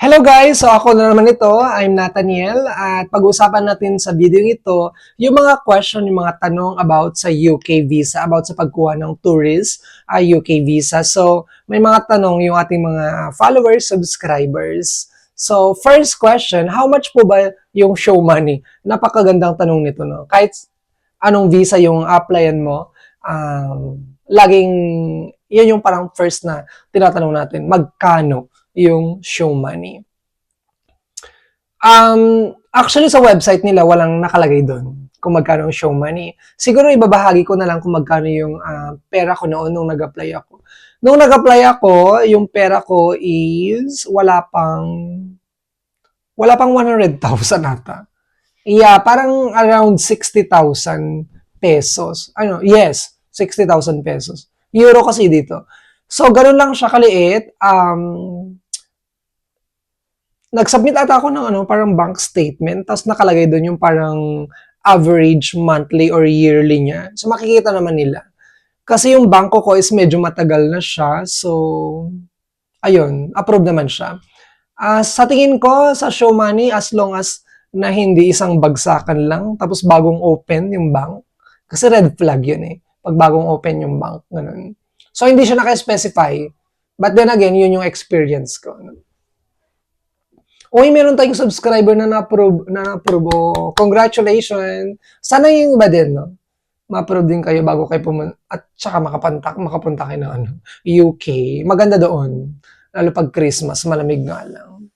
Hello guys! So ako na naman ito, I'm Nathaniel at pag-uusapan natin sa video ito yung mga question, yung mga tanong about sa UK visa, about sa pagkuha ng tourist uh, UK visa. So may mga tanong yung ating mga followers, subscribers. So first question, how much po ba yung show money? Napakagandang tanong nito. No? Kahit anong visa yung applyan mo, um, laging, yun yung parang first na tinatanong natin, magkano yung show money. Um, actually, sa website nila, walang nakalagay doon kung magkano yung show money. Siguro ibabahagi ko na lang kung magkano yung ah, pera ko noon nung nag-apply ako. Nung nag-apply ako, yung pera ko is wala pang wala pang 100,000 ata. Yeah, parang around 60,000 pesos. Ano, yes, 60,000 pesos. Euro kasi dito. So, ganun lang siya kaliit. Um, nag-submit ata ako ng ano, parang bank statement, tapos nakalagay doon yung parang average monthly or yearly niya. So, makikita naman nila. Kasi yung bangko ko is medyo matagal na siya. So, ayun, approve naman siya. Ah, sa tingin ko, sa show money, as long as na hindi isang bagsakan lang, tapos bagong open yung bank. Kasi red flag yun eh. Pag bagong open yung bank, ganun. So, hindi siya naka-specify. But then again, yun yung experience ko. Uy, meron tayong subscriber na na-approve. Na na-approve. Oh, congratulations. Sana yung iba din, no? Ma-approve din kayo bago kayo pumunta. At saka makapunta, makapunta kayo ng ano, UK. Maganda doon. Lalo pag Christmas, malamig nga lang.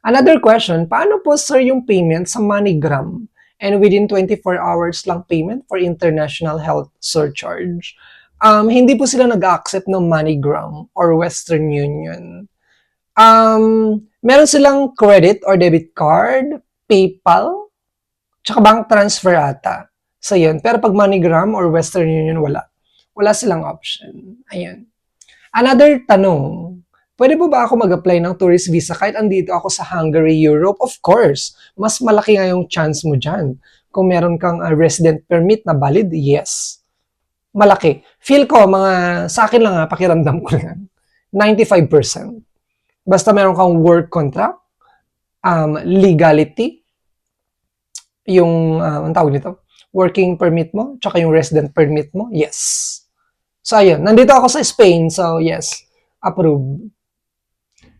Another question, paano po sir yung payment sa MoneyGram and within 24 hours lang payment for international health surcharge? Um, hindi po sila nag-accept ng MoneyGram or Western Union. Um, meron silang credit or debit card, PayPal, tsaka bank transfer ata. So yun. Pero pag MoneyGram or Western Union, wala. Wala silang option. Ayun. Another tanong, pwede po ba ako mag-apply ng tourist visa kahit andito ako sa Hungary, Europe? Of course. Mas malaki nga yung chance mo dyan. Kung meron kang uh, resident permit na valid, yes. Malaki. Feel ko, mga, sa akin lang ha, pakiramdam ko lang. 95%. Basta meron kang work contract, um, legality, yung, uh, ang tawag nito, working permit mo, tsaka yung resident permit mo, yes. So, ayun. Nandito ako sa Spain, so yes, approve.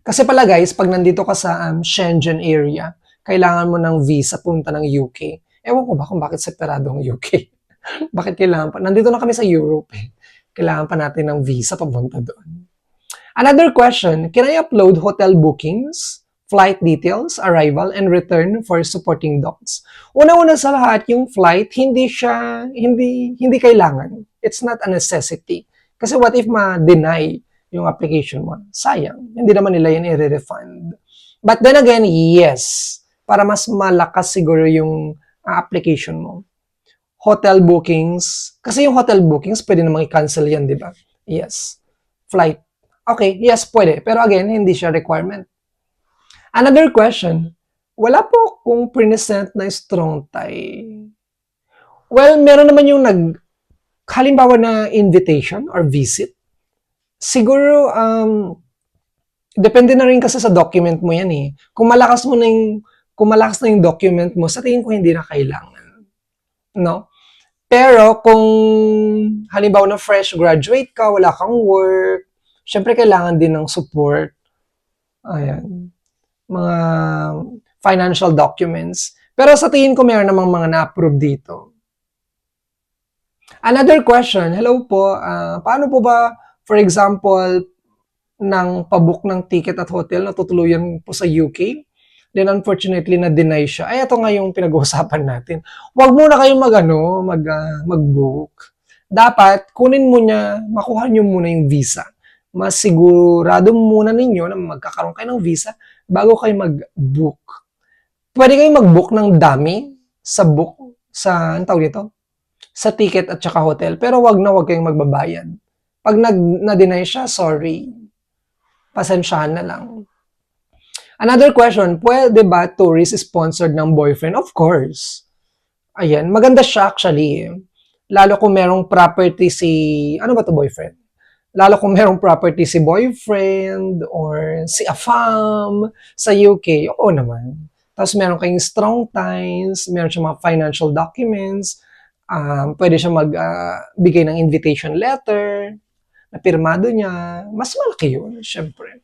Kasi pala guys, pag nandito ka sa um, Schengen area, kailangan mo ng visa punta ng UK. Ewan ko ba kung bakit separado ang UK. bakit kailangan pa? Nandito na kami sa Europe eh. Kailangan pa natin ng visa papunta doon. Another question, can I upload hotel bookings, flight details, arrival, and return for supporting docs? Una-una sa lahat, yung flight, hindi siya, hindi, hindi kailangan. It's not a necessity. Kasi what if ma-deny yung application mo? Sayang. Hindi naman nila yan i-refund. But then again, yes. Para mas malakas siguro yung uh, application mo. Hotel bookings. Kasi yung hotel bookings, pwede namang i-cancel yan, di ba? Yes. Flight Okay, yes, pwede. Pero again, hindi siya requirement. Another question, wala po kung present na strong tie. Well, meron naman yung nag, halimbawa na invitation or visit. Siguro, um, depende na rin kasi sa document mo yan eh. Kung malakas mo na yung, kung malakas na yung document mo, sa tingin ko hindi na kailangan. No? Pero kung halimbawa na fresh graduate ka, wala kang work, syempre kailangan din ng support. Ayan. Mga financial documents. Pero sa tingin ko meron namang mga na-approve dito. Another question, hello po, uh, paano po ba, for example, ng pabook ng ticket at hotel na tutuluyan po sa UK? Then unfortunately na-deny siya. Ay, ito nga yung pinag-uusapan natin. Huwag muna kayong mag, ano, mag, uh, mag-book. Dapat, kunin mo niya, makuha niyo muna yung visa mas sigurado muna ninyo na magkakaroon kayo ng visa bago kayo mag-book. Pwede kayong mag-book ng dami sa book, sa, ang tawag dito? Sa ticket at saka hotel. Pero wag na wag kayong magbabayad. Pag nag, na-deny siya, sorry. Pasensyahan na lang. Another question, pwede ba tourist sponsored ng boyfriend? Of course. Ayan, maganda siya actually. Lalo kung merong property si, ano ba to boyfriend? Lalo kung merong property si boyfriend or si afam sa UK, oo naman. Tapos meron kayong strong ties, meron siyang mga financial documents, um, pwede siya magbigay ng invitation letter, na pirmado niya, mas malaki yun, syempre.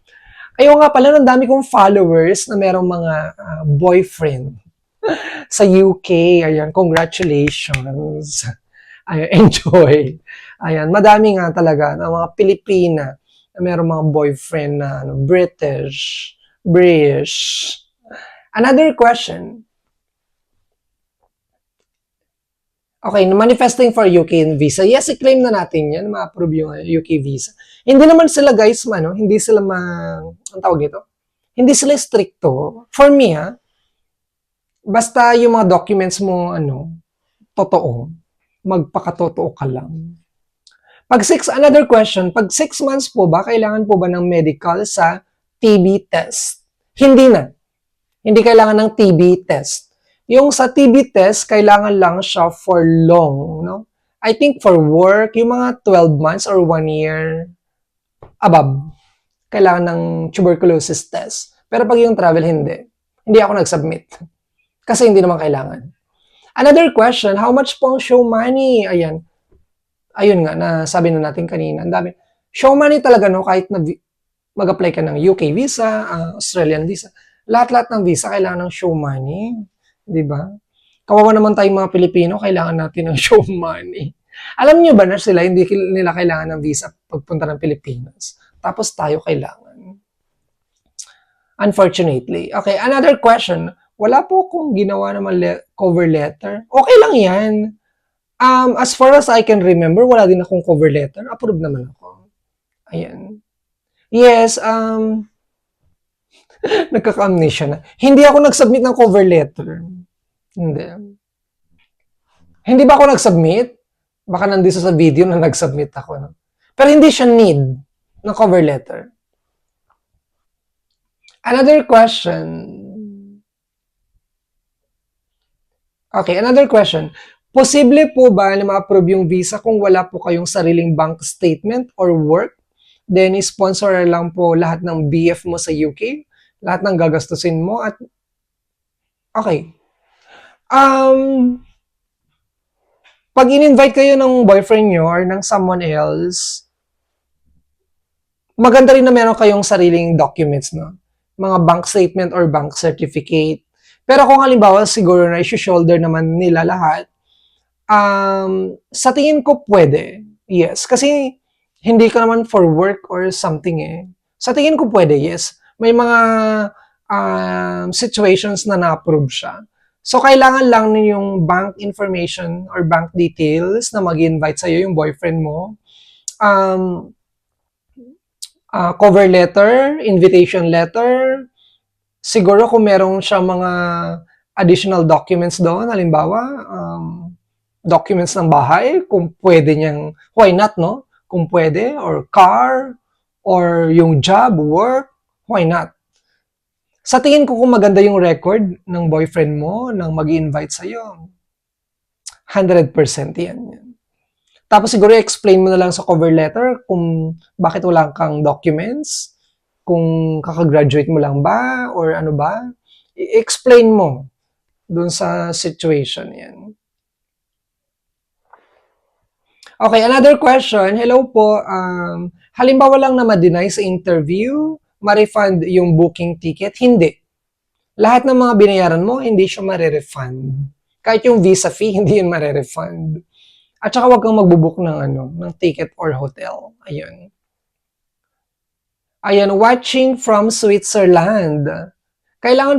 Ayaw nga pala, ang dami kong followers na merong mga ah, boyfriend sa UK. Ayan, congratulations. Ayan, enjoy. Ayan, madami nga talaga ng mga Pilipina na merong mga boyfriend na ano, British, British. Another question. Okay, manifesting for UK visa. Yes, i-claim na natin yan, ma-approve yung uh, UK visa. Hindi naman sila guys, ano, hindi sila ma... Ang tawag nito? Hindi sila stricto. For me, ha, basta yung mga documents mo, ano, totoo, magpakatotoo ka lang. Pag six, another question, pag six months po ba, kailangan po ba ng medical sa TB test? Hindi na. Hindi kailangan ng TB test. Yung sa TB test, kailangan lang siya for long, no? I think for work, yung mga 12 months or 1 year above, kailangan ng tuberculosis test. Pero pag yung travel, hindi. Hindi ako nag-submit. Kasi hindi naman kailangan. Another question, how much po show money? Ayan. Ayun nga, na sabi na natin kanina. Ang dami. Show money talaga, no? Kahit na mag-apply ka ng UK visa, ah, Australian visa, lahat-lahat ng visa kailangan ng show money. Di ba? Kawawa naman tayong mga Pilipino, kailangan natin ng show money. Alam niyo ba na sila, hindi nila kailangan ng visa pagpunta ng Pilipinas. Tapos tayo kailangan. Unfortunately. Okay, another question. Wala po akong ginawa naman le- cover letter. Okay lang yan. Um, as far as I can remember, wala din akong cover letter. Approve naman ako. Ayan. Yes, um, nagkaka-amnesia na. Hindi ako nag-submit ng cover letter. Hindi. Hindi ba ako nag-submit? Baka nandito sa video na nag-submit ako. No? Pero hindi siya need ng cover letter. Another question. Okay, another question. Posible po ba na ma-approve yung visa kung wala po kayong sariling bank statement or work? Then, sponsor lang po lahat ng BF mo sa UK? Lahat ng gagastusin mo at... Okay. Um, pag in-invite kayo ng boyfriend nyo or ng someone else, maganda rin na meron kayong sariling documents, no? Mga bank statement or bank certificate. Pero kung halimbawa, siguro na issue-shoulder naman nila lahat, um, sa tingin ko pwede. Yes. Kasi hindi ka naman for work or something eh. Sa tingin ko pwede, yes. May mga um, situations na na-approve siya. So, kailangan lang yung bank information or bank details na mag-invite sa'yo yung boyfriend mo. Um, ah, cover letter, invitation letter. Siguro kung merong siya mga additional documents doon, halimbawa, um, documents ng bahay, kung pwede niyang, why not, no? Kung pwede, or car, or yung job, work, why not? Sa tingin ko kung maganda yung record ng boyfriend mo nang mag invite sa'yo, 100% yan. yan. Tapos siguro explain mo na lang sa cover letter kung bakit wala kang documents, kung kakagraduate mo lang ba, or ano ba. I-explain mo dun sa situation yan. Okay, another question. Hello po. Um, halimbawa lang na ma-deny sa interview, ma-refund yung booking ticket? Hindi. Lahat ng mga binayaran mo, hindi siya ma-refund. Kahit yung visa fee, hindi yun ma-refund. At saka wag kang magbubook ng ano, ng ticket or hotel. Ayun. Ayan, watching from Switzerland. Kailangan